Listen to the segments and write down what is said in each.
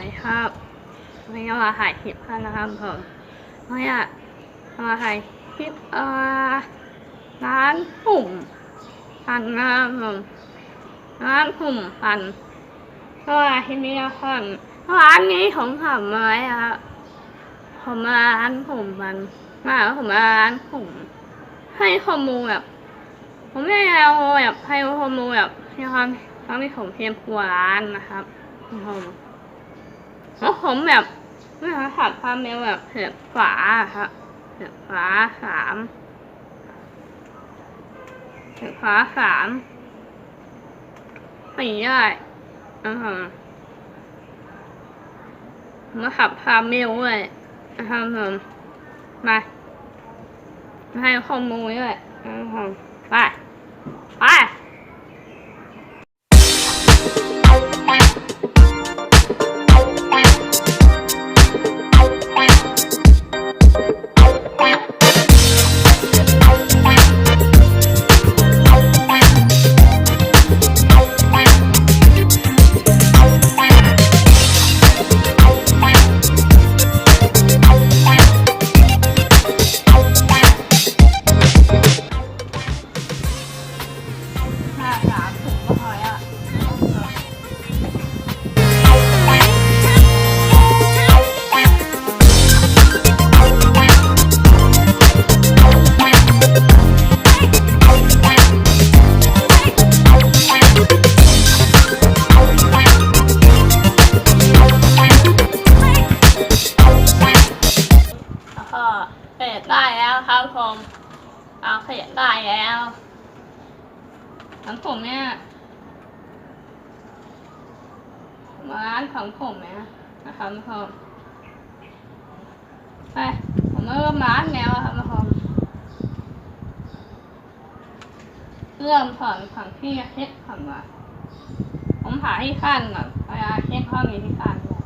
วัสดีครับวันนี้มาถ่ายคลิปกันนะครับผมเราอยากมาถ่ายคลิปเอ่อร้านหุ่มปันนะครับผมร้านหุ่มปันก็ที่นี้นะครับร้านนี้ผมทำมาไว้ครับผมมาร้านหุ่มปันมาแล้วผมมาร้านหุ่มให้ข้อมูลแบบผมไม่เอาแบบให้ข้อมูลแบบในความตอนที่ผมเตรียมตัวร้านนะครับผม แล้วผมแบบไม่รู้ถัดความเร็วแบบเสือกฝาครับเสือกฝาสามเสือกฝาสามสี่ได้อือหือผมก็ขับความเร็วด้วยนะครับผมมาให้ข้อมูลด้วยนะครับผมไป ของผมเนี่ยร้านของผมเนี่ยนะครับทุกคนไปผมเริ่มร้านแล้วครับทุกคนเริ่มถอนของที่เช็ดก่อนว่าผมหาที่ขั้นก่อนเวลาเช็ดห้องนี้ที่ขั้นก่อน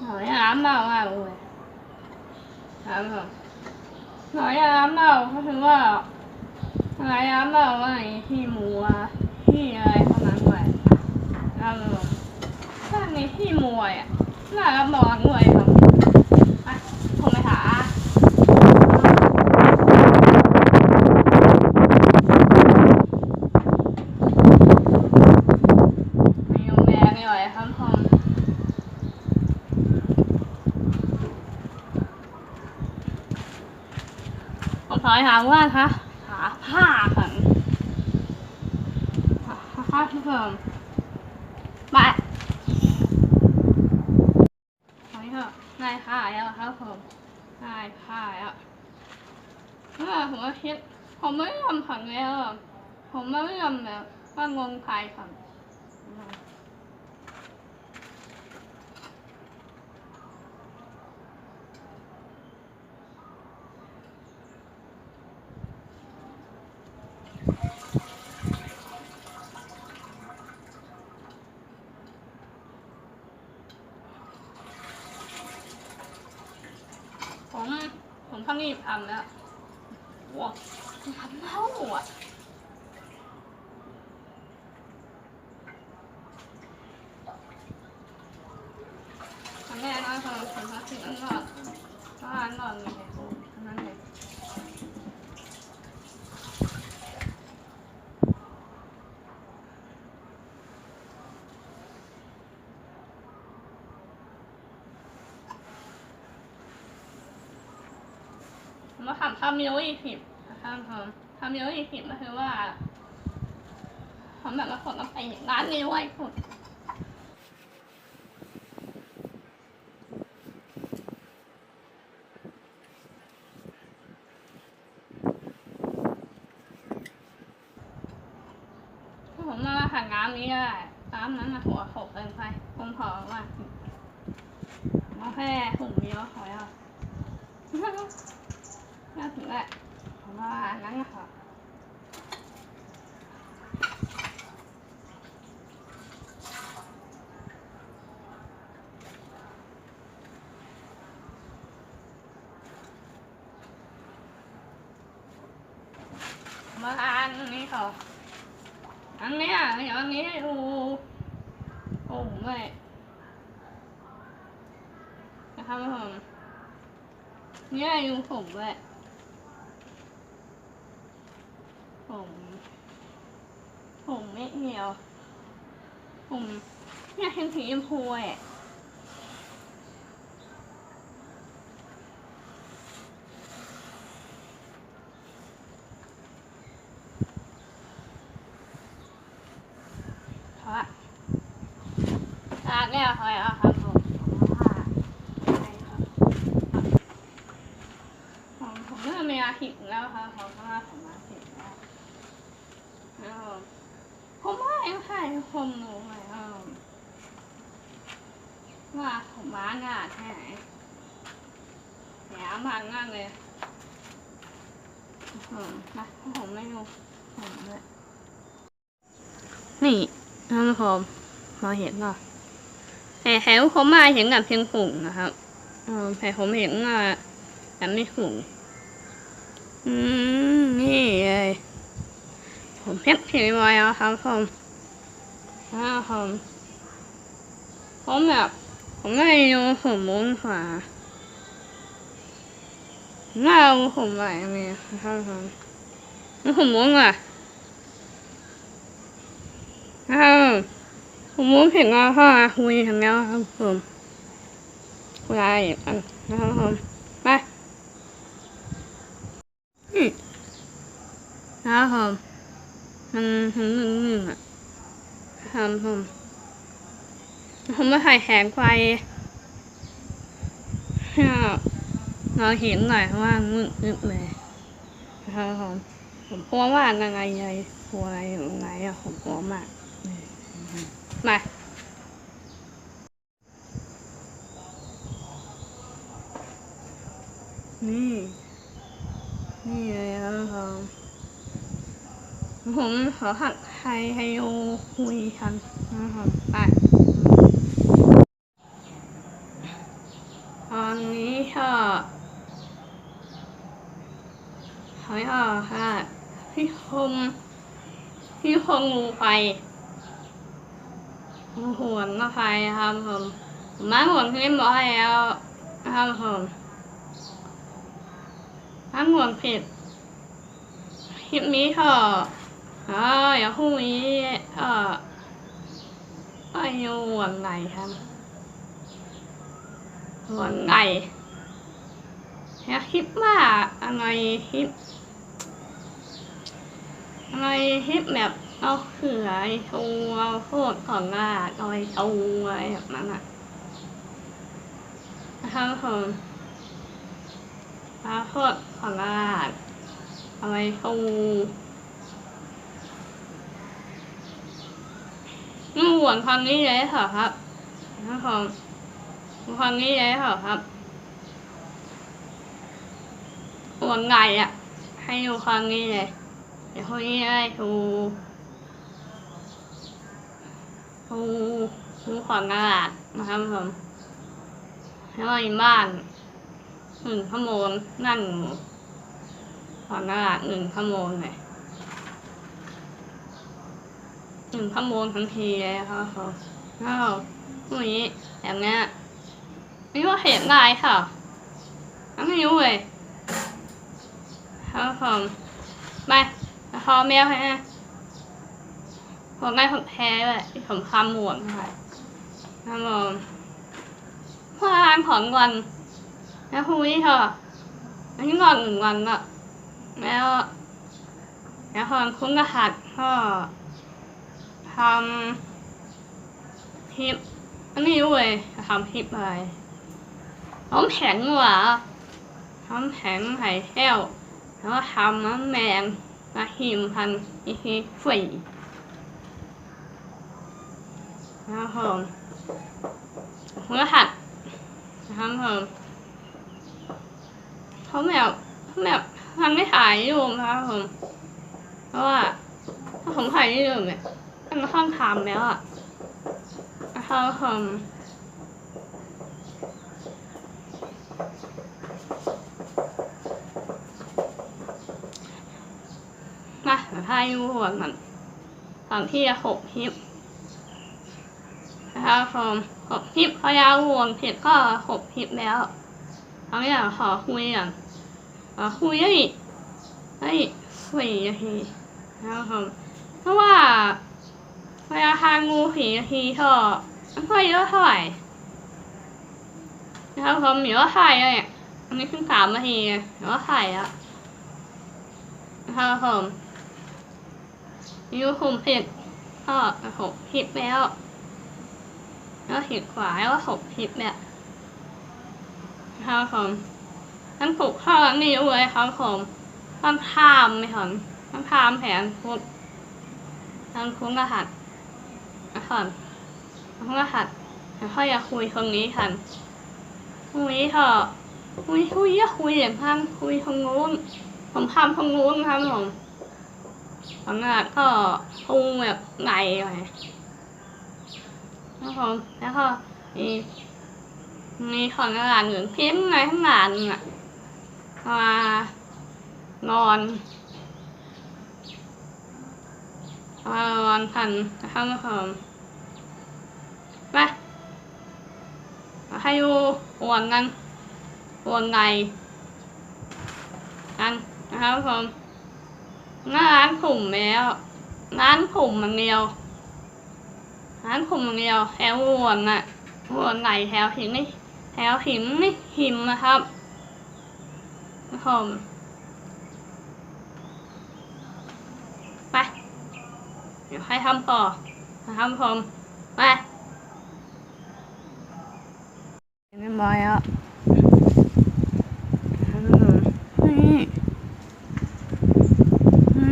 หน่อยน้ำเบายน้ำเน่าก็คือว่าหน่อยน้ำเบาว่าไอ้ที่หมูที่อะไรพวกนั้นด้วยน้ำเบาถ้ามีที่มวยอะน่าจะบอกมวยครับอะผมไปหา ไม่ยอมแม่ไม่ไหวครับผม ผมถอยหาว่าคะหาผ้าค่ะหาผ้าทุกคนไปถอยเถอะได้ผ้าแล้วครับผมได้ผ้าแล้วเมื่อผมก็คิดผมไม่ยอมผังแล้วผมไม่ยอมแบบว่างงใครค่ะ ผม ข้างนี่ทำแล้วว้าวทำเท่าอะทำแน่นอนค่ะผมทำถึงอันนอนร้านนอนเลยอันนั้นเลย ผมมาทำทำมิโออีสิบนะครับผมทำมิโออีสิบก็คือว่าผมแบบมาขนมาไปร้านนี้ไว้คุณผมมาหันน้ำนี้ได้น้ำนั้นมาหัวโขกเกินไปผมขอว่ามาแค่ถุงเดียวขอแล้ว น่าถึงแหละผมว่าอันนั้นค่ะมาอันนี้ค่ะอันเนี้ยอย่างอันนี้ให้ดูผมเลยนะครับผมเนี่ยอยู่ผมเลย ผมผมไม่เหี่ยวผมอยากเห็นสีชมพูอะเพราะตากแล้วคอยเอาครับผมผ้าใช่ครับผมผมเริ่มมีอาทิตย์แล้วครับเพราะว่าผมมาถึงแล้วแล้วผมว่าไอ้ไข่ ผมหนูไหมครับว่าผมมาหน้าแค่ไหนแหนมันมากเลยอืมนะผมไม่รู้ผมเลยนี่ท่านผู้ชมมาเห็นเหรอแต่แถวผมมาเห็นกับเพียงฝุ่งนะครับอแต่ผมเห็นอะแต่ไม่ฝุ่งอืมนี่เลยผมเพ็กเห็นไว้แล้วครับผม อ้าวผมผมแบบผมไม่รู้ผมมุ้งขวาหน้าผมไหวไหมครับผมแล้วผมมุ้งอะอ้าวผมมุ้งเห็นว่าพ่อคุยทางแล้วครับผมคุยอะไรกันนะครับผมไปนะครับผมมันถึงหนึ่งหนึ่งอะ ครับผมผมมาถ่ายแขนไฟให้เราห็นหน่อยว่ามืดมืดเลยครับผมผมกลัวว่ายังไงยังไงอะไรอย่างไรอะผมกลัวมากมานี่ นี่เลยครับผมผมขอหัก ไฮไฮโอคุยกันนะครับไปตอนนี้ก็ถอยออกค่ะพี่คมพี่คงงูไปหวนมาไฟครับผมมาหวนคลิปบอกให้แล้วครับผมถ้าหวนผิดคลิปนี้ก็ อ๋ออย่าพรุ่งนี้เอ่อไปหวนไหนครับหวนไหนอยากคิดว่าอะไรคลิปอะไรคลิปแบบเอาเขือไอ้ทูเอาโคตรของลาดเอาไอ้ทูอะไรแบบนั้นอะนะครับผมเอาโคตรของลาดเอาไอ้ทู นู่นหวนพันนี้เลยเหรอครับนะครับผมพันนี้เลยเหรอครับหวนไงอะ ให้ดูพันนี้เลยเดี๋ยวคนนี้ได้ทูทูทูของตลาดนะครับผมแล้วก็อีกบ้านหนึ่งขโมงนั่งของตลาดหนึ่งขโมงเลย หนึ่งขโมงทันทีเลยครับผมแล้วพวกนี้แบบเนี้ยไม่ว่าเห็นได้ค่ะไม่รู้เลยครับผมไปพอแมวฮะผมได้ผมแพ้เลยผมคำหมวกค่ะครับผมพอานของวันแล้วพรุ่งนี้เถอะอันนี้งอนหนึ่งวันละแล้วแล้วคนคุ้นระหัสก็ ทำคลิปอันนี้ด้วยทำคลิปอะไรทำแผงหวาทำแผงไข่แก้วแล้วก็ทำน้ำแมงมาหิมพันอีทีสี่นะครับผมหัวหัดนะครับผมเขาแบบเขาแบบมันไม่ถ่ายรูปนะครับผมเพราะว่าถ้าผมถ่ายรูปเนี่ย มันค่อนข้างแล้วอะนะครับผมมาถ่ายรูปก่อนมันฝั่งที่หกฮิปนะครับผมหกฮิปพอยาววงเสร็จก็หกฮิปแล้วเอาอย่างขอคุยอย่างขอคุยได้ได้สี่นาทีนะครับผมเพราะว่า เวลาทางูสี่นาทีก็ไม่ค่อยเยอะเท่าไหร่นะครับผมเดี๋ยวก็ถ่ายเลยเนี่ยอันนี้เพิ่งสามนาทีเดี๋ยวก็ถ่ายแล้วนะครับผมยูคุมเสร็จก็หกฮิปแล้ว แล้วขีดขวาแล้วหกฮิปเนี่ยนะครับผมท่านปลูกข้าวนี่ด้วยครับผมท่านพามไหมครับท่านพามแผนพุทธท่านคุ้งระหัส นะครับคุ้งรหัสแล้วค่อยจะคุยตรงนี้กันคุยเถอะคุยคุยอย่าคุยอย่างท่านคุยตรงนู้นผมทำตรงนู้นครับผมตอนนั้นก็พุงแบบไหนไปนะครับผมแล้วก็มีมีของกระดาษเหมือนพิมพ์ในข้งหลังอะมานอน มานอนกันนะครับผมไปมาให้ดูห่วงกันห่วงในกันนะครับผมหน้าร้านผุ่มแล้วร้านผุ่มมันเดียวร้านผมอย่างเดียวแถววนน่ะวนไหนแถวหินไม่แถวหินไม่หิมนะครับผมไป เดี๋ยวใครทำต่อนะครับผมไปเรียบอยแล้วนี่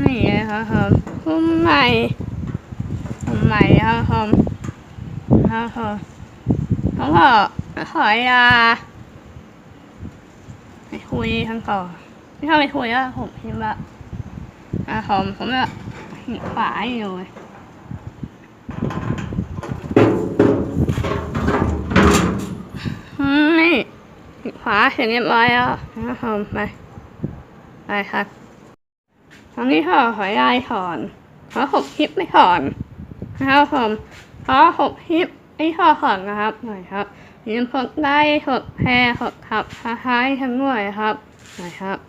นี่นะครับผมผมใหม่ผมใหม่ครับผมครับผมแล้วก็ขอยาไปคุยกันต่อไม่เข้าไปคุยแล้วผมพิมพ์ละอะผมผมจะ นขวาอยู่เลยนี่หินขวาเสร็จเรียบร้อยแล้วนะครับผมไปไปครับตอนนี้ก็ขอยายถอนขอหกคลิปไม่ถอนนะครับผมขอหกฮิปไอ้ข้อของนะครับหน่อยครับยืมกไลค์กแชร์กขับท้ายทั้งหน่วยครับหน่อยครับ